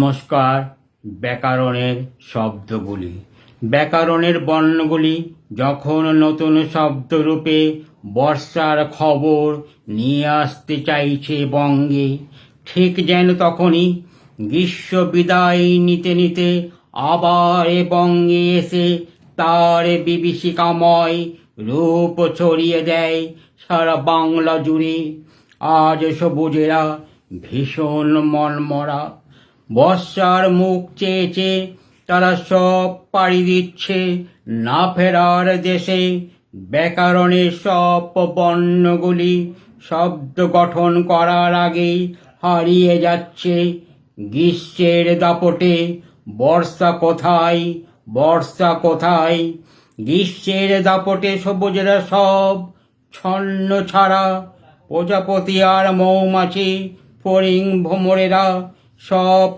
নমস্কার, ব্যাকরণের শব্দগুলি। ব্যাকরণের বর্ণগুলি যখন নতুন শব্দরূপে বর্ষার খবর নিয়ে আসতে চাইছে বঙ্গে, ঠিক যেন তখনই গ্রীষ্ম বিদায় নিতে নিতে আবার এ বঙ্গে এসে তার বিভীষিকাময় রূপ ছড়িয়ে দেয় সারা বাংলা জুড়ে। আজ সবুজেরা ভীষণ মনমরা। বর্ষার মুখ চেয়ে চেয়ে তারা সব পাড়ি দিচ্ছে। না ফেরার দেশে ব্যাকরণের সব বর্ণগুলি শব্দ গঠন করার আগেই হারিয়ে যাচ্ছে। গ্রীষ্মের দাপটে বর্ষা কোথায় বর্ষা কোথায়? গ্রীষ্মের দাপটে সবুজেরা সব ছন্ন ছাড়া প্রজাপতি আর মৌমাছি ফড়িং ভ্রমরেরা সব